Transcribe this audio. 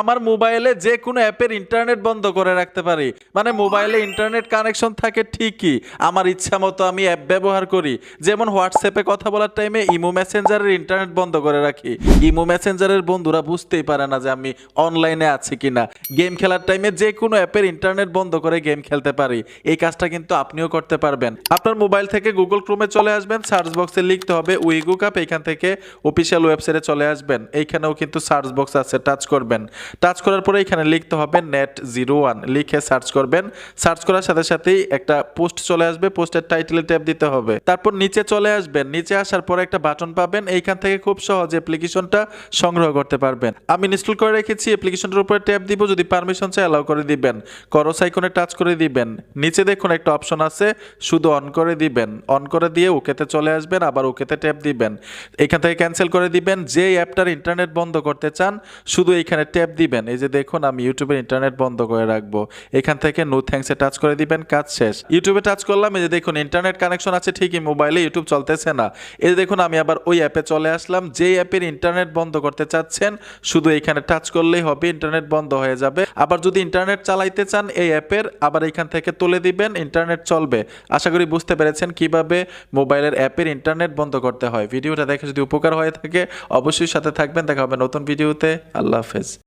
আমার মোবাইলে যে কোনো অ্যাপের ইন্টারনেট বন্ধ করে রাখতে পারি। মানে মোবাইলে ইন্টারনেট কানেকশন থাকে ঠিকই। আমার ইচ্ছা মতো আমি অ্যাপ ব্যবহার করি। যেমন হোয়াটসঅ্যাপে কথা বলার টাইমে ইমো মেসেঞ্জারের ইন্টারনেট বন্ধ করে রাখি। ইমো মেসেঞ্জারের বন্ধুরা বুঝতেই পারে না যে আমি অনলাইনে আছি কিনা। গেম খেলার টাইমে যে কোনো অ্যাপের ইন্টারনেট বন্ধ করে গেম খেলতে পারি। এই কাজটা কিন্তু আপনিও করতে পারবেন। আপনার মোবাইল থেকে গুগল ক্রোমে চলে আসবেন। সার্চ বক্সে লিখতে হবে উইগু কাপ। এখান থেকে অফিসিয়াল ওয়েবসাইটে চলে আসবেন। এইখানেও কিন্তু সার্চ বক্স আছে। টাচ করবেন। টাচ করার পরে এখানে লিখতে হবে নেট জিরো ওয়ান লিখে সার্চ করবেন। সার্চ করার সাথে সাথেই একটা পোস্ট চলে আসবে। পোস্টের টাইটেলে ট্যাপ দিতে হবে। তারপর নিচে চলে আসবেন। নিচে আসার পরে একটা বাটন পাবেন। এইখান থেকে খুব সহজ অ্যাপ্লিকেশনটা সংগ্রহ করতে পারবেন। আমি ইনস্টল করে রেখেছি। অ্যাপ্লিকেশনটার উপরে ট্যাপ দিব। যদি পারমিশন চাই অ্যালাউ করে দিবেন। করস আইকনে টাচ করে দিবেন। নিচে দেখুন একটা অপশন আছে। শুধু অন করে দিবেন। অন করে দিয়ে ওকেতে চলে আসবেন। আবার ওকেতে ট্যাপ দিবেন। এখান থেকে ক্যান্সেল করে দিবেন। যে অ্যাপটার ইন্টারনেট বন্ধ করতে চান, শুধু এইখানে ট্যাপ দিবেন। এই যে দেখুন, আমি ইউটিউবের ইন্টারনেট বন্ধ করে রাখব। এখান থেকে নো থ্যাঙ্কসে টাচ করে দিবেন, কাজ শেষ। ইউটিউবে টাচ করলাম, এই যে দেখুন ইন্টারনেট কানেকশন আছে ঠিকই মোবাইলে ইউটিউব চলতেছে না। এই যে দেখুন, আমি আবার ওই অ্যাপে চলে আসলাম যে অ্যাপের ইন্টারনেট বন্ধ করতে চাচ্ছেন, শুধু এখানে টাচ করলেই হবে ইন্টারনেট বন্ধ হয়ে যাবে। আবার যদি ইন্টারনেট চালাইতে চান, এই অ্যাপের আবার এখান থেকে তুলে দিবেন ইন্টারনেট চলবে। আশা করি বুঝতে পেরেছেন কীভাবে মোবাইলের অ্যাপের ইন্টারনেট বন্ধ করতে হয়। ভিডিওটা দেখে যদি উপকার হয়ে থাকে, অবশ্যই সাথে থাকবেন। দেখা হবে নতুন ভিডিওতে। আল্লাহ হাফেজ।